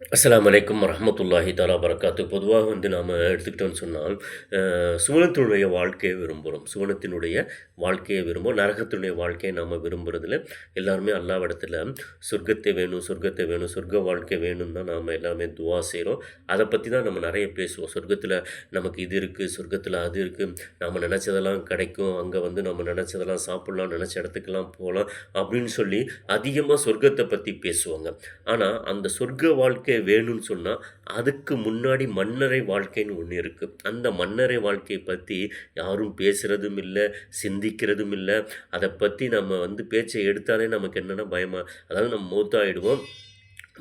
அஸ்லாம் வலைக்கம் வரஹ்மத்துல்லாஹி தாலா பரக்காத்து பொதுவாக வந்து நாம் எடுத்துக்கிட்டோம்னு சொன்னால் சுவனத்தினுடைய வாழ்க்கையை விரும்புகிறோம் சுவனத்தினுடைய வாழ்க்கையை விரும்பும் நரகத்தினுடைய வாழ்க்கையை நாம் விரும்புகிறதுல எல்லாருமே அல்லாவிடத்தில் சொர்க்கத்தை வேணும் சொர்க்கத்தை வேணும் சொர்க்க வாழ்க்கை வேணும் தான் நாம் எல்லாமே துவா செய்கிறோம் அதை பற்றி தான் நம்ம நிறைய பேசுவோம். சொர்க்கத்தில் நமக்கு இது இருக்குது சொர்க்கத்தில் அது இருக்குது நாம் நினச்சதெல்லாம் கிடைக்கும். அங்கே வந்து நம்ம நினச்சதெல்லாம் சாப்பிட்லாம் நினச்ச இடத்துக்கெல்லாம் போகலாம் அப்படின்னு சொல்லி அதிகமாக சொர்க்கத்தை பற்றி பேசுவாங்க. ஆனால் அந்த சொர்க்க வாழ்க்கை வேணும்னு சொன்னால் அதுக்கு முன்னாடி மன்னரை வாழ்க்கைன்னு ஒன்று இருக்குது அந்த மன்னரை வாழ்க்கையை பற்றி யாரும் பேசுகிறதும் இல்லை சிந்திக்கிறதும் இல்லை. அதை பற்றி நம்ம வந்து பேச்சை எடுத்தாலே நமக்கு என்னென்னா பயமாக அதாவது நம்ம மூத்தாயிடுவோம்.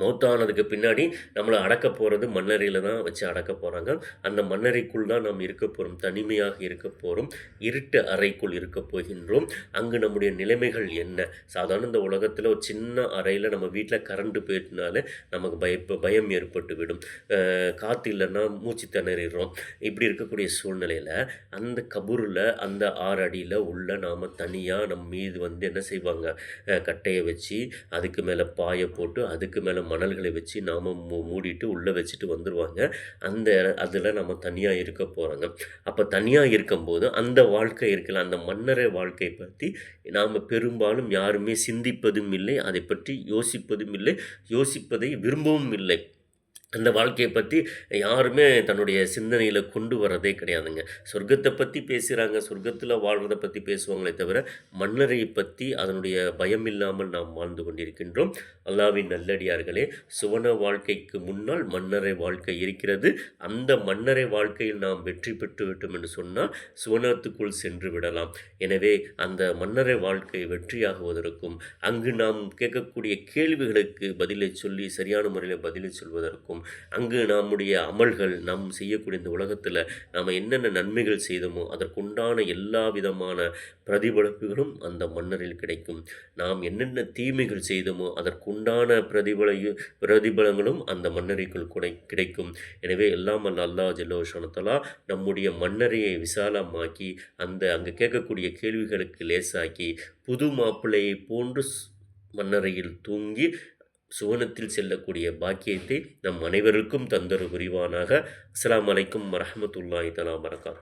மௌத்தானதுக்கு பின்னாடி நம்மளை அடக்க போகிறது மண்ணறையில் தான் வச்சு அடக்க போகிறாங்க அந்த மண்ணறைக்குள் தான் நாம் இருக்க போகிறோம் தனிமையாக இருக்க போகிறோம் இருட்டு அறைக்குள் இருக்க போகின்றோம். அங்கு நம்முடைய நிலைமைகள் என்ன? சாதாரண இந்த உலகத்தில் ஒரு சின்ன அறையில் நம்ம வீட்டில் கரண்ட்டு போயிட்டனால நமக்கு பயப்ப பயம் ஏற்பட்டு விடும் காற்று இல்லைன்னா மூச்சு திணறிடுறோம். இப்படி இருக்கக்கூடிய சூழ்நிலையில் அந்த கபூரில் அந்த ஆறு அடியில் உள்ள நாம் தனியாக நம்ம மீது வந்து என்ன செய்வாங்க? கட்டையை வச்சு அதுக்கு மேலே பாயை போட்டு அதுக்கு மேலே மணல்களை வச்சு நாம் மூ மூடிட்டு உள்ளே வச்சுட்டு வந்துடுவாங்க அந்த அதில் நம்ம தனியாக இருக்க போகிறாங்க அப்போ தனியாக இருக்கும்போது அந்த வாழ்க்கை இருக்கல அந்த மன்னரை வாழ்க்கை பற்றி நாம் பெரும்பாலும் யாருமே சிந்திப்பதும் இல்லை. அதை பற்றி யோசிப்பதும் இல்லை. யோசிப்பதை விரும்பவும் இல்லை. அந்த வாழ்க்கையை பற்றி யாருமே தன்னுடைய சிந்தனையில் கொண்டு வரதே கிடையாதுங்க. சொர்க்கத்தை பற்றி பேசுகிறாங்க சொர்க்கத்தில் வாழ்கிறத பற்றி பேசுவாங்களே தவிர மன்னரை பற்றி அதனுடைய பயம் இல்லாமல் நாம் வாழ்ந்து கொண்டிருக்கின்றோம். அல்லாவின் நல்லடியார்களே சுவன வாழ்க்கைக்கு முன்னால் மன்னரை வாழ்க்கை இருக்கிறது. அந்த மன்னரை வாழ்க்கையில் நாம் வெற்றி பெற்று விட்டோம் என்று சொன்னால் சுவனத்துக்குள் சென்று விடலாம். எனவே அந்த மன்னரை வாழ்க்கை வெற்றியாகுவதற்கும் அங்கு நாம் கேட்கக்கூடிய கேள்விகளுக்கு பதிலை சொல்லி சரியான முறையில் பதிலை சொல்வதற்கும் அங்கு நம்முடைய அமல்கள் நாம் செய்யக்கூடிய இந்த உலகத்தில் நாம் என்னென்ன நன்மைகள் செய்தோமோ அதற்குண்டான எல்லா விதமான பிரதிபலிப்புகளும் அந்த மன்னரில் கிடைக்கும். நாம் என்னென்ன தீமைகள் செய்தோமோ அதற்குண்டான பிரதிபலையும் பிரதிபலங்களும் அந்த மன்னரைக்குள் கூட கிடைக்கும். எனவே எல்லாம் அல்ல அல்லாஹ் ஜல்லோஷனத்தலா நம்முடைய மன்னரையை விசாலமாக்கி அந்த அங்கே கேட்கக்கூடிய கேள்விகளுக்கு லேசாக்கி புது மாப்பிள்ளையை போன்று மன்னரையில் தூங்கி சுவனத்தில் செல்லக்கூடிய பாக்கியத்தை நம் அனைவருக்கும் தந்தரு புரிவானாக. அஸ்லாம் அலைக்கும் வரமத்துல்லாஹி தஆலா வரகாத்